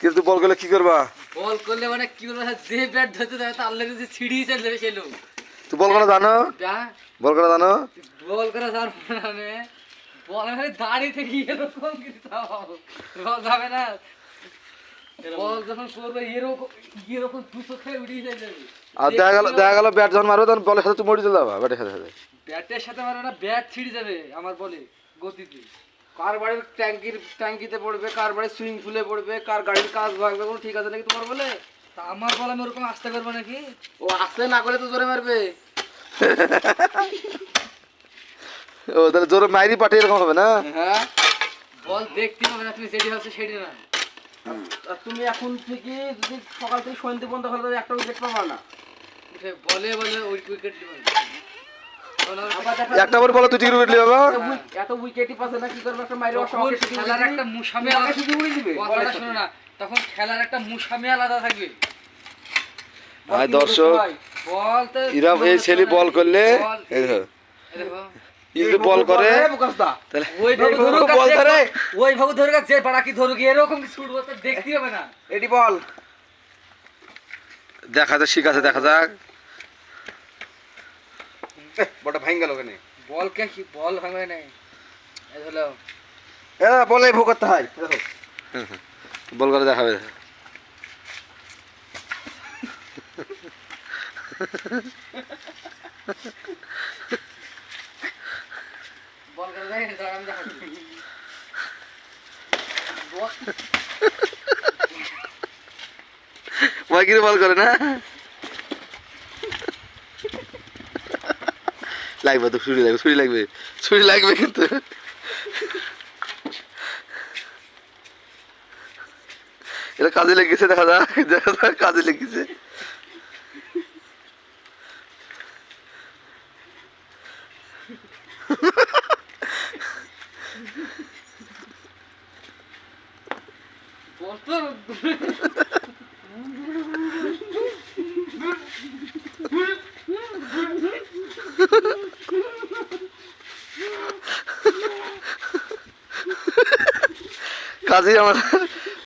কিন্তু বল করলে কি করবা? বল করলে মানে কি বলব যে ব্যাট ধরতে দেবে তার লেগে যে ছিড়ি চলে যাবে সে লোক। তুই বল করা জানো? বল করা জানো? বল করে যার মানে? বল মানে দাঁড়িয়ে থেকে এরকম কিন্তু বল যাবে না। বল যখন করবে এরকম এরকম দুশো খেয়ে উড়িয়ে যাবে। আর দেখা গেল দেখা গেল ব্যাট যখন মারবে তখন বলের সাথে তুই মরে চলে যাবা ব্যাটের সাথে। সাথে ব্যাটের সাথে মারবে না ব্যাট ছিঁড়ে যাবে আমার বলে গতিতে। কার বাড়ির ট্যাঙ্কির ট্যাঙ্কিতে পড়বে কার বাড়ির সুইমিং পুলে পড়বে কার গাড়ির কাজ ভাগবে কোনো ঠিক আছে নাকি তোমার বলে? তা আমার বল আমি ওরকম আসতে পারব নাকি? ও আসতে না করলে তো জোরে মারবে। ও তাহলে জোরে মাইরি পাঠে এরকম হবে না? হ্যাঁ। বল দেখতে হবে না তুমি যেটি হচ্ছে সেটি না। তুমি এখন থেকে যদি সকাল থেকে সন্ধ্যে পর্যন্ত হলে একটা উইকেট পাবা না। সে বলে বলে ওই উইকেট একটা বল বলো তুই টিকিট উঠলি বাবা এত উইকেটই না কি করবে? একটা মাইরে খেলার একটা মুসামে আলাদা শুধু উড়িয়ে দিবে কথাটা শোনো না তখন খেলার একটা মুসামে আলাদা থাকবে। আর দর্শক বল তো এরা এই ছেলে বল করলে এই দেখো। এই দেখো, ই যদি বল করে তাহলে ওই ভাবে এইভাবে ধরুক বল ধরে। ওই ভাবে ধরুক যে পাড়া কি ধরুক এরকম কি ছুটবো তো দেখতে হবে না। এটি বল। দেখা যাক শিখ আছে দেখা যাক। বলটা ভাঙ গেল ওখানে বল কে কি বল ভাঙবে নাই এই হলো এ বলে ভোগ করতে হয় দেখো বল করে দেখাবে বল করে দেয় দাঁড়া আমি দেখাচ্ছি বল মাইকির বল করে না লাগবে তো, ছুরি লাগবে ছুরি লাগবে ছুরি লাগবে কিন্তু। এটা কাজে লেগেছে, দেখা যাক দেখা যাক কাজে লেগেছে। বল তো কাজে আমার